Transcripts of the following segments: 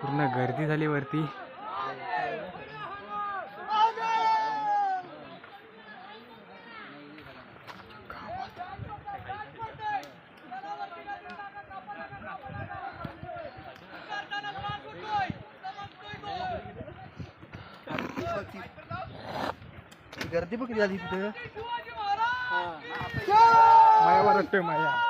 पूर्ण गर्दी झाली वरती. गर्दी बघ किती झाली तिथं? माया वाटतोय माया.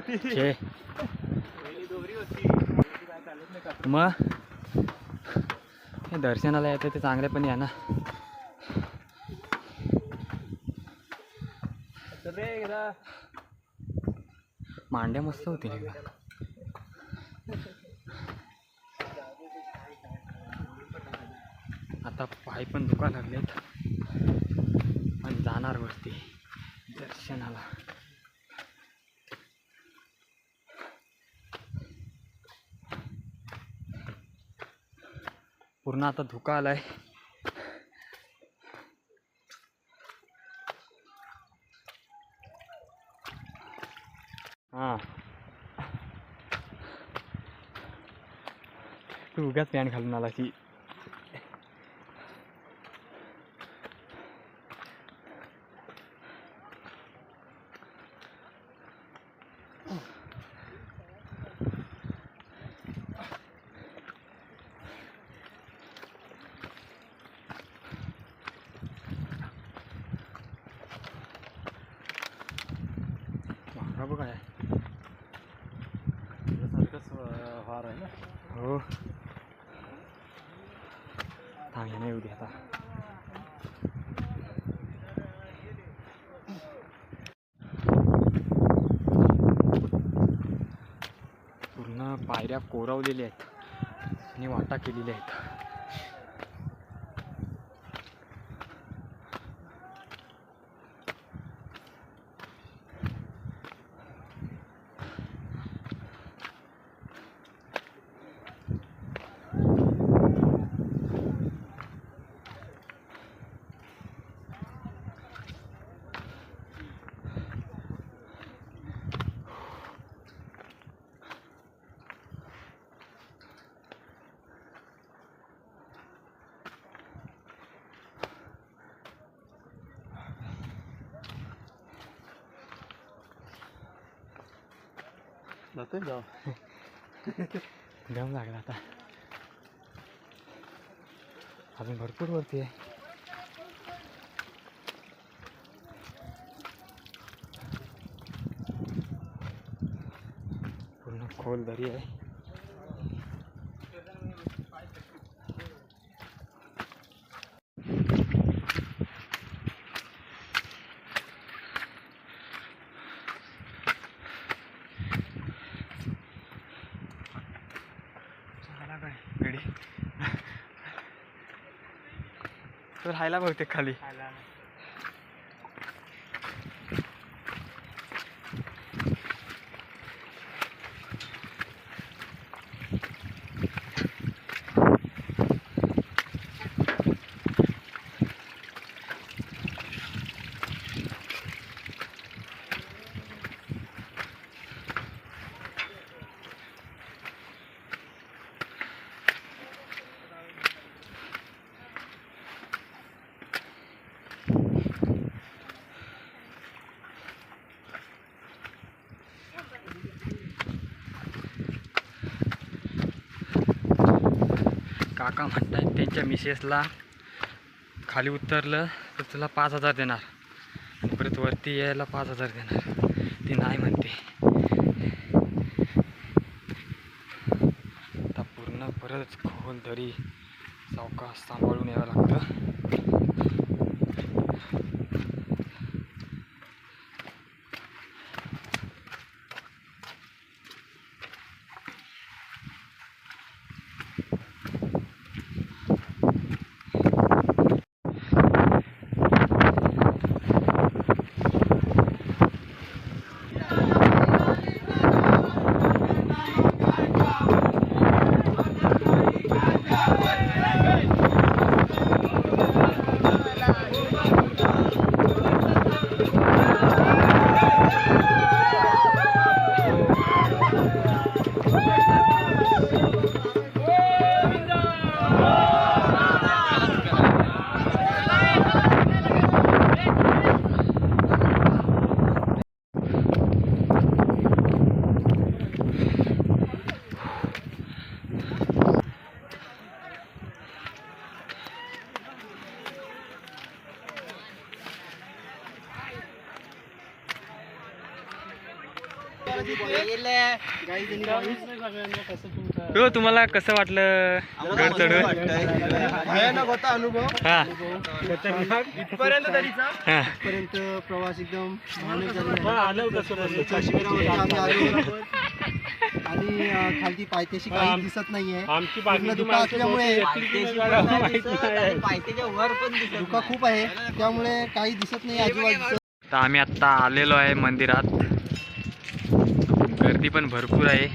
छे. मग? दर्शनाला येतं ते चांगले पण या ना. मांड्या मस्त होती एकदा. आता पाय पण दुखा लागलेत. पण जाणार वरती दर्शनाला पूर्ण आता धुका आलाय. हां. तू उगाच पॅन्ट घालून आला की महागा बघ आहे फार आहे ना हो थांब याने येऊ दे आता पूर्ण पायऱ्या कोरवलेल्या आहेत आणि वाटा केलेल्या आहेत. जातोय जाऊ दम लागला आता अजून भरपूर वरती आहे पूर्ण खोल दरी आहे झाला काय गडी तो राहायला बहुतेक खाली. काका म्हणताय त्यांच्या मिसेसला खाली उतरलं तर तुला पाच हजार देणार. परत वरती यायला पाच हजार देणार. ती नाही म्हणते. आता पूर्ण परत खोल तरी सावकाश सांभाळून यावं लागतं. हो तुम्हाला कसं वाटलं गड भयानक होता अनुभव. हा. इथपर्यंत तरीचा? हा. पर्यंत प्रवास एकदम भयानक आम्ही आलो. आणि अं, खालती पायथ्याशी काही दिसत नाहीये. आमची पूर्ण धुका असल्यामुळे पायथ्याच्या वर पण दिसत धुका खूप आहे. त्यामुळे काही दिसत नाही आजूबाजूचं. तर आम्ही आत्ता आलेलो आहे मंदिरात. गर्दी पण भरपूर आहे.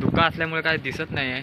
धुका असल्यामुळे काय दिसत नाही आहे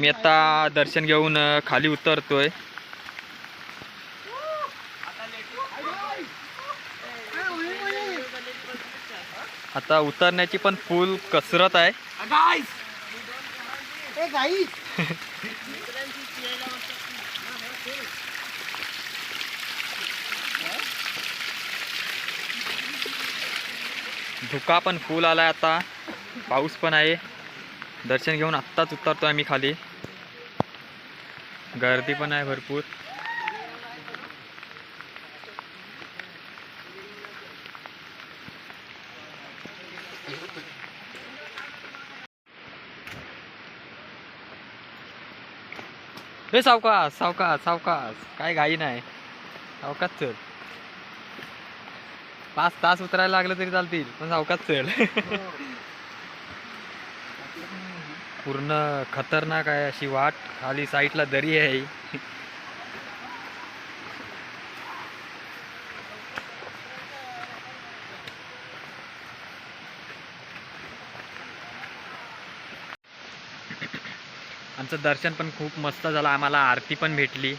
आम्ही आता दर्शन घेऊन खाली उतरतोय. आता उतरण्याची पण फुल कसरत आहे. धुका पण फुल आलाय आता. पाऊस पण आहे. दर्शन घेऊन आत्ताच उतरतो आम्ही खाली. गर्दी पण आहे भरपूर. हे सावकाश सावकाश सावकाश. काय घाई नाही. सावकाश चल. पाच तास उतरायला लागलं तरी चालतील पण सावकाश चल. पूर्ण खतरनाक आहे अशी वाट. खाली साईडला दरी आहे आमचं दर्शन पण खूप मस्त झालं. आम्हाला आरती पण भेटली.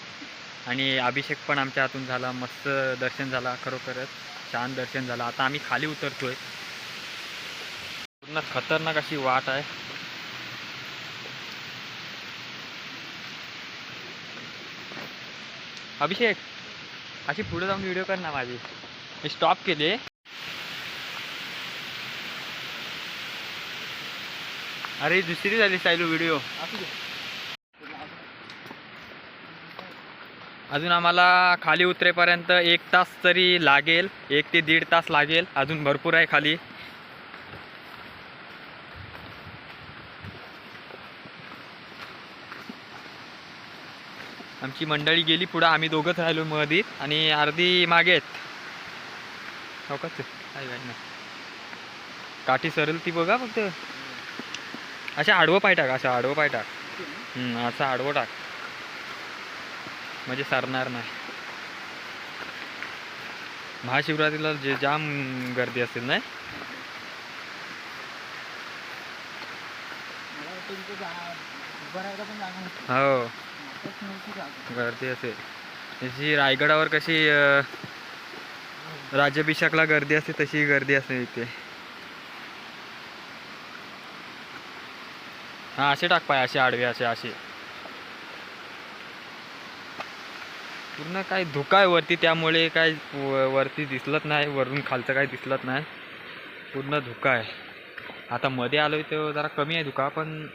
आणि अभिषेक पण आमच्या हातून झाला. मस्त दर्शन झाला खरोखरच. छान दर्शन झालं. आता आम्ही खाली उतरतोय. पूर्ण खतरनाक अशी वाट आहे. अभिषेक अशी पुढे जाऊन व्हिडिओ कर ना माझी. मी स्टॉप केले. अरे दुसरी झाली सायलू व्हिडिओ अजून आम्हाला खाली उतरेपर्यंत एक तास तरी लागेल. एक ते दीड तास लागेल. अजून भरपूर आहे खाली. आमची मंडळी गेली पुढं आम्ही दोघंच राहिलो मधीत आणि अर्धी मागे आहेत. हो का काठी सरल ती बघा फक्त. अशा आडवं पाय टाक असं आडवं पाय टाक. हम्म, असं आडवं टाक. म्हणजे सरणार नाही. महाशिवरात्रीला जे जाम गर्दी असेल नाही. हो. गर्दी असेल जशी रायगडावर कशी राज्याभिषेकला गर्दी असते तशी गर्दी असते इथे. हा असे टाक पाय असे आडवे असे असे पूर्ण काय धुका आहे वरती त्यामुळे काय वरती दिसलत नाही वरून खालचं काय दिसलत नाही. पूर्ण धुका आहे. आता मध्ये आलोय तर जरा कमी आहे धुका पण